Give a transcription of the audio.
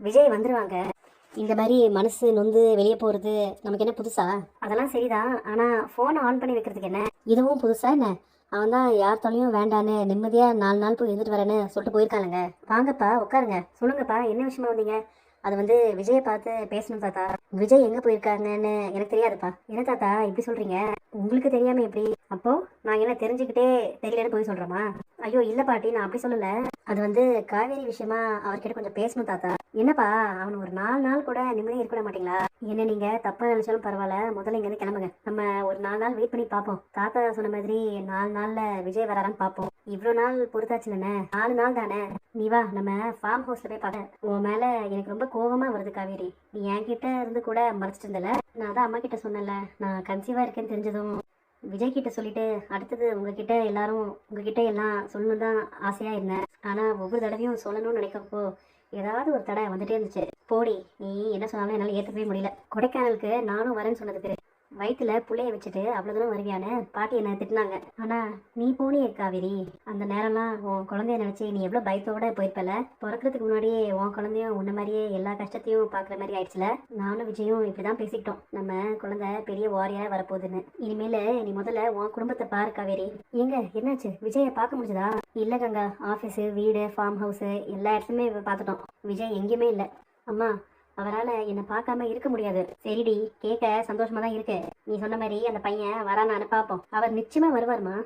விஜய் வந்துருவாங்க. இந்த மாதிரி மனசு நொந்து வெளியே போகிறது நமக்கு என்ன புதுசா? அதெல்லாம் சரிதான். ஆனால் ஃபோனை ஆன் பண்ணி வைக்கிறதுக்கு என்ன? இதுவும் புதுசா என்ன? அவன் தான் யார் தொலையும் வேண்டான்னு நிம்மதியாக நாலு நாள் போய் இருந்துட்டு வரேன்னு சொல்லிட்டு போயிருக்கானுங்க. வாங்கப்பா உட்காருங்க. சொல்லுங்கப்பா என்ன விஷயமா வந்தீங்க? அது வந்து விஜயை பார்த்து பேசணும் தாத்தா. விஜய் எங்கே போயிருக்காங்கன்னு எனக்கு தெரியாதுப்பா. என்ன தாத்தா இப்படி சொல்கிறீங்க உங்களுக்கு தெரியாம எப்படி? அப்போ நான் என்ன தெரிஞ்சுக்கிட்டே தெரியலன்னு போய் சொல்கிறேமா ஐயோ இல்லை பாட்டி நான் அப்படி சொல்லலை. அது வந்து காவேரி விஷயமா அவர்கிட்ட கொஞ்சம் பேசணும் தாத்தா. என்னப்பா அவன் ஒரு நாலு நாள் கூட நிம்மதியாக இருக்க மாட்டீங்களா? என்ன நீங்க தப்பா நினைச்சாலும் பரவாயில்ல. முதல்ல இங்க இருந்து கிளம்புங்க. நம்ம ஒரு நாலு நாள் வெயிட் பண்ணி பார்ப்போம். தாத்தா சொன்ன மாதிரி நாலு நாள்ல விஜய் வராரான்னு பார்ப்போம். இவ்வளோ நாள் பொறுத்தாச்சு தானே நாலு நாள் தானே. நீ வா நம்ம ஃபார்ம் ஹவுஸில் போய் பார்க்க உன் மேலே எனக்கு ரொம்ப கோபமாக வருது காவேரி. நீ என்கிட்ட இருந்து கூட மறைச்சிட்டு இருந்தல. நான் அதான் அம்மா கிட்ட சொன்னேன்ல. நான் கன்சீவாக இருக்கேன்னு தெரிஞ்சதும் விஜய் கிட்ட சொல்லிட்டு அடுத்தது உங்ககிட்ட எல்லாரும் உங்ககிட்ட எல்லாம் சொல்லணும் தான் ஆசையாக இருந்தேன். ஆனால் ஒவ்வொரு தடவையும் சொல்லணும்னு நினைக்கிறப்போ ஏதாவது ஒரு தடை வந்துட்டே இருந்துச்சு. போடி நீ என்ன சொன்னாலும் என்னால் ஏற்றவே முடியல. கொடைக்கானலுக்கு நானும் வரேன்னு சொன்னதுக்கு வயிற்றுல புள்ளைய வச்சுட்டு அவ்வளோ தூரம் வருவியான்னு பாட்டி என்னை திட்டினாங்க. ஆனால் நீ போனியே காவேரி. அந்த நேரம்லாம் உன் குழந்தைய நினச்சி நீ எவ்வளோ பயத்தோட போயிருப்பல? பிறக்கிறதுக்கு முன்னாடியே உன் குழந்தையும் உன்ன மாதிரியே எல்லா கஷ்டத்தையும் பார்க்குற மாதிரி ஆயிடுச்சுல? நானும் விஜயும் இப்படி தான் பேசிக்கிட்டோம். நம்ம குழந்தை பெரிய வாரியாக வரப்போகுதுன்னு. இனிமேல் நீ முதல்ல உன் குடும்பத்தை பாரு காவேரி. எங்க என்னாச்சு? விஜயை பார்க்க முடிஞ்சதா? இல்லை கங்கா. ஆஃபீஸு வீடு ஃபார்ம் ஹவுஸு எல்லா இடத்துலையுமே பார்த்துட்டோம். விஜய் எங்கேயுமே இல்லை. அம்மா அவரால் என்னை பார்க்காம இருக்க முடியாது. சரிடி கேட்க சந்தோஷமா தான் இருக்கு. நீ சொன்ன மாதிரி அந்த பையன் வரானான்னு பார்ப்போம் அவர் நிச்சயமா வருவார்மா